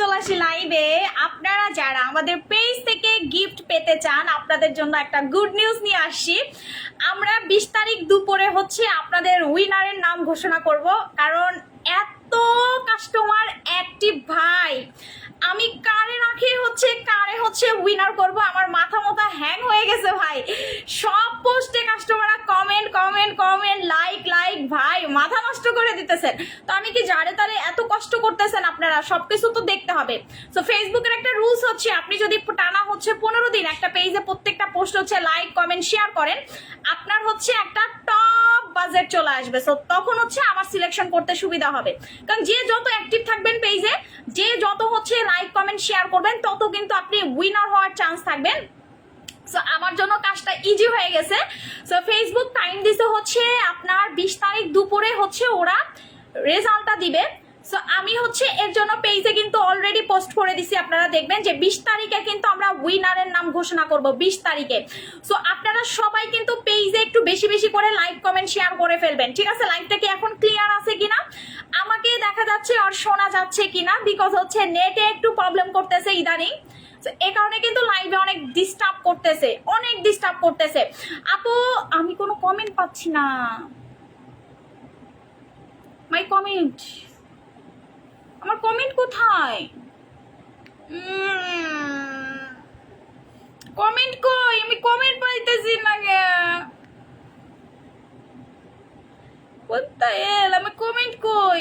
চলে আসি লাইভে আপনারা যারা আমাদের পেজ থেকে গিফট পেতে চান, আপনাদের জন্য একটা গুড নিউজ নিয়ে আসছি। আমরা বিশ তারিখ দুপুরে হচ্ছে আপনাদের উইনারের নাম ঘোষণা করব, কারণ এত কাস্টমার অ্যাক্টিভ ভাই। আমি কারে রাখি হচ্ছে, কারে হচ্ছে উইনার করব, আমার মাথা মাথা হ্যাং হয়ে গেছে ভাই সব পোস্টে কাস্টমাররা comment comment comment like like ভাই মাথা নষ্ট করে দিতেছেন তো আমি কি যারে তারে এত কষ্ট করতেছেন আপনারা? সবকিছু তো দেখতে হবে। তো ফেসবুকের একটা রুলস হচ্ছে, আপনি যদি টানা হচ্ছে পনেরো দিন, একটা পেজে প্রত্যেকটা পোস্ট হচ্ছে লাইক কমেন্ট শেয়ার করেন, আপনার হচ্ছে একটা টপ বাজেট চলে আসবে। সো তখন হচ্ছে আমার সিলেকশন করতে সুবিধা হবে। কারণ যে যত অ্যাক্টিভ থাকবেন পেজে যে যত হচ্ছে লাইক কমেন্ট শেয়ার করবেন, তত কিন্তু আপনি উইনার হওয়ার চান্স থাকবেন। সো আমার জন্য কাজটা ইজি হয়ে গেছে। সো ফেসবুক টাইম দিছে হচ্ছে আপনার বিশ তারিখ দুপুরে হচ্ছে ওরা রেজাল্টটা দিবে। সো আমি হচ্ছে এর জন্য পেজে কিন্তু অলরেডি পোস্ট করে দিছি, আপনারা দেখবেন যে বিশ তারিখে কিন্তু আমরা উইনারের নাম ঘোষণা করব, বিশ তারিখে। সো আপনারা সবাই কিন্তু পেজে একটু বেশি বেশি করে লাইক কমেন্ট শেয়ার করে ফেলবেন, ঠিক আছে? লাইভটা কি এখন ক্লিয়ার আছে কিনা? আমাকে দেখা যাচ্ছে আর শোনা যাচ্ছে কিনা বিকজ হচ্ছে নেটে একটু প্রবলেম করতেছে ইদানিং। এ কারণে কিন্তু লাইভে অনেক ডিস্টার্ব করতেছে, অনেক ডিস্টার্ব করতেছে। আপু, আমি কোনো কমেন্ট পাচ্ছি না। মাই কমেন্ট আমার কমেন্ট কোথায়? কমেন্ট কই? আমি কমেন্ট পাইতেছি না গে। কোথায় এল আমি কমেন্ট কই?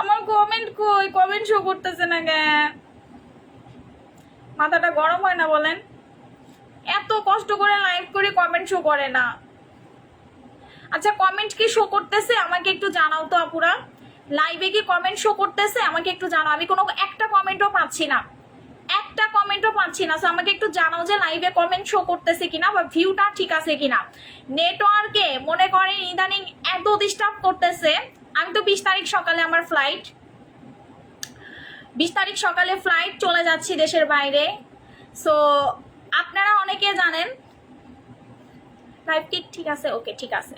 আমার কমেন্ট কই? কমেন্ট শো করতেছে না গে। মাথাটা গরম হয় না বলেন। কষ্ট করে লাইভ করে কমেন্ট শো করে না। আচ্ছা কমেন্ট কি শো করতেছে? আমাকে একটু জানাও তো আপুরা। লাইভে কি কমেন্ট শো করতেছে? আমাকে একটু জানাও। আমি কোনো, একটা কমেন্টও পাচ্ছি না। একটা কমেন্টও পাচ্ছি না। So, আমাকে একটু জানাও যে লাইভে কমেন্ট শো করতেছে কিনা বা ভিউটা ঠিক আছে কিনা। নেটওয়ার্কে মনে করেন ইদানিং এত ডিস্টার্ব করতেছে। আমি তো বিশ তারিখ সকালে আমার ফ্লাইট বিশ তারিখ সকালে ফ্লাইট চলে যাচ্ছি দেশের বাইরে। সো আপনারা অনেকে জানেন লাইভ কি ঠিক আছে? ওকে ঠিক আছে।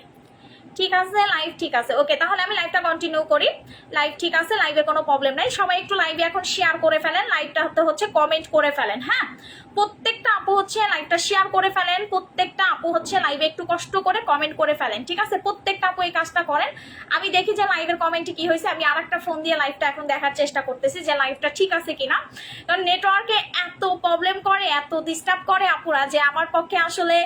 ঠিক আছে? লাইভ ঠিক আছে। ওকে তাহলে আমি লাইভটা কন্টিনিউ করি। লাইভ ঠিক আছে? লাইভে কোনো প্রবলেম নাই। সবাই একটু লাইভে এখন শেয়ার করে ফেলেন। লাইভটা হচ্ছে কমেন্ট করে ফেলেন হ্যাঁ? প্রত্যেকটা আপু হচ্ছে লাইভটা শেয়ার করে ফেলেন। প্রত্যেকটা আপু হচ্ছে লাইভে একটু কষ্ট করে কমেন্ট করে ফেলেন, ঠিক আছে? প্রত্যেকটা আপু এই কাজটা করেন। আমি দেখি যে লাইভের কমেন্টে কি হয়েছে। আমি আর একটা ফোন দিয়ে লাইভটা এখন দেখার চেষ্টা করতেছি যে লাইভটা ঠিক আছে কিনা। কারণ নেটওয়ার্কে এত প্রবলেম করে, এত ডিস্টার্ব করে আপুরা যে আমার পক্ষে আসলে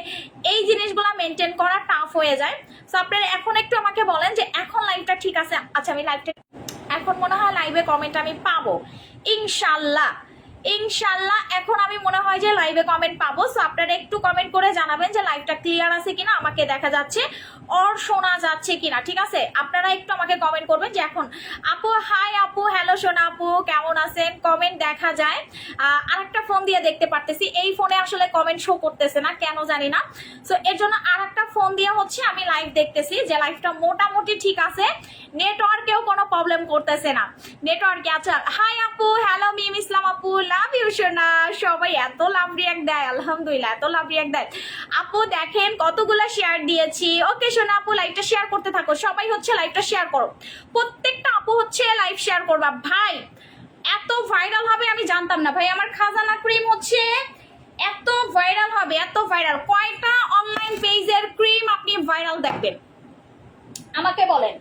এই জিনিসগুলো মেনটেন করা টাফ হয়ে যায়। সো আপনারা এখন একটু আমাকে বলেন যে এখন লাইভটা ঠিক আছে? আচ্ছা আমি লাইভটা এখন মনে হয় লাইভে কমেন্ট আমি পাবো। ইনশাল্লাহ ইনশাল্লাহ এখন আমি মনে হয় যে লাইভে কমেন্ট পাবো। সো আপনারা একটু কমেন্ট করে জানাবেন যে লাইভটা ক্লিয়ার আছে কিনা, আমাকে দেখা যাচ্ছে অর শোনা যাচ্ছে কিনা, ঠিক আছে? আপনারা একটু আমাকে কমেন্ট করবেন যে এখন, আপু হাই আপু হ্যালো সোনা আপু, কেমন আছেন? কমেন্ট দেখা যায়। আরেকটা ফোন দিয়ে দেখতে পারতেছি। এই ফোনে আসলে কমেন্ট শো করতেছে না, কেন জানি না। সো এর জন্য আর একটা ফোন দিয়ে হচ্ছে আমি লাইভ দেখতেছি, যে লাইভটা মোটামুটি ঠিক আছে। নেটওয়ার্কেও কোনো প্রবলেম করতেছে না। নেটওয়ার্কে আচ্ছা হাই আপু হ্যালো মিম ইসলাম আপু লাভ ইউ সোনা। সবাই এত লাভ রিয়াক্ট দেয়, আলহামদুলিল্লাহ, এত লাভ রিয়াক্ট দেয়। আপু, দেখেন কতগুলো শেয়ার দিয়েছি। ওকে সোনা আপু লাইভটা শেয়ার করতে থাকো। সবাই হচ্ছে লাইভটা শেয়ার করো। প্রত্যেকটা আপু হচ্ছে লাইভ শেয়ার করবা। ভাই এত ভাইরাল হবে আমি জানতাম না। ভাই, আমার খাজানা ক্রিম হচ্ছে এত ভাইরাল হবে, এত ভাইরাল কয়টা অনলাইন পেজের ক্রিম আপনি ভাইরাল দেখবেন? আমাকে বলেন,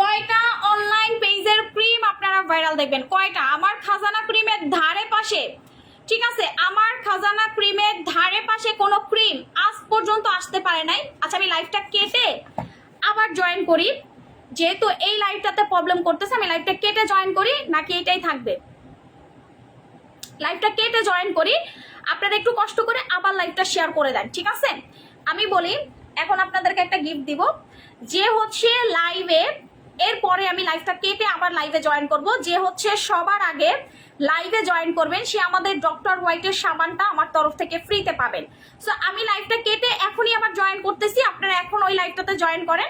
কয়টা অনলাইন পেজের ক্রিম আপনারা ভাইরাল দেখবেন? কয়টা? আমার খাজানা ক্রিমের ধারে পাশে, ঠিক আছে? আমার খাজানা ক্রিমের ধারে পাশে কোনো ক্রিম আজ পর্যন্ত আসতে পারে নাই। আচ্ছা আমি লাইভটা কেটে আবার জয়েন করি। যেহেতু এই লাইভটাতে প্রবলেম করতেছে, আমি লাইভটা কেটে জয়েন করি, নাকি এটাই থাকবে? লাইভটা কেটে জয়েন করি, আপনারা একটু কষ্ট করে আবার লাইভটা শেয়ার করে দেন, ঠিক আছে? আমি বলি, এখন আপনাদেরকে একটা গিফট দিব, যে হচ্ছে লাইভে এরপরে আমি লাইভটা কেটে আবার লাইভে জয়েন করব, যে হচ্ছে সবার আগে লাইভে জয়েন করবেন, সে আমাদের ডক্টর হোয়াইটের সাবানটা আমার তরফ থেকে ফ্রিতে পাবেন। সো আমি লাইভটা কেটে এখনই আবার জয়েন করতেছি, আপনারা এখন ওই লাইভটাতে জয়েন করেন।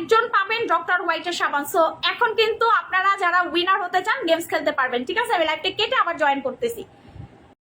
একজন পাবেন ডক্টর হোয়াইটের সাবান। সো এখন কিন্তু আপনারা যারা উইনার হতে চান গেমস খেলতে পারবেন। ঠিক আছে? আমি লাইভটা কেটে আবার জয়েন করতেছি।